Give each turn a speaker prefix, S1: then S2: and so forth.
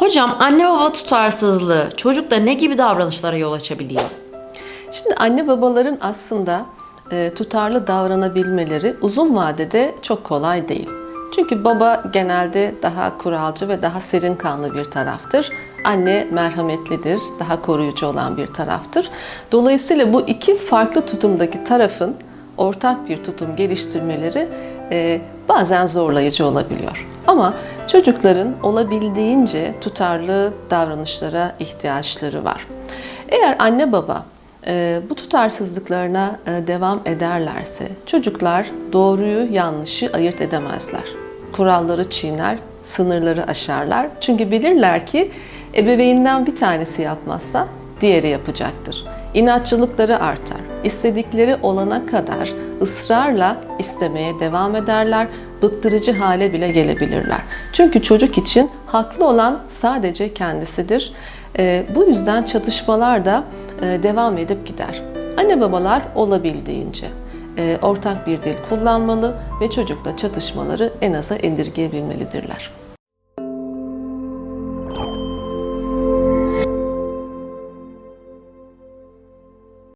S1: Hocam anne baba tutarsızlığı çocukta ne gibi davranışlara yol açabiliyor?
S2: Şimdi anne babaların aslında e, tutarlı davranabilmeleri uzun vadede çok kolay değil. Çünkü baba genelde daha kuralcı ve daha serin kanlı bir taraftır. Anne merhametlidir, daha koruyucu olan bir taraftır. Dolayısıyla bu iki farklı tutumdaki tarafın ortak bir tutum geliştirmeleri e, bazen zorlayıcı olabiliyor. Ama çocukların olabildiğince tutarlı davranışlara ihtiyaçları var. Eğer anne baba e, bu tutarsızlıklarına e, devam ederlerse çocuklar doğruyu yanlışı ayırt edemezler. Kuralları çiğner, sınırları aşarlar. Çünkü bilirler ki ebeveyninden bir tanesi yapmazsa diğeri yapacaktır. İnatçılıkları artar. İstedikleri olana kadar ısrarla istemeye devam ederler. Bıktırıcı hale bile gelebilirler. Çünkü çocuk için haklı olan sadece kendisidir. E, bu yüzden çatışmalar da e, devam edip gider. Anne babalar olabildiğince e, ortak bir dil kullanmalı ve çocukla çatışmaları en aza indirgeyebilmelidirler.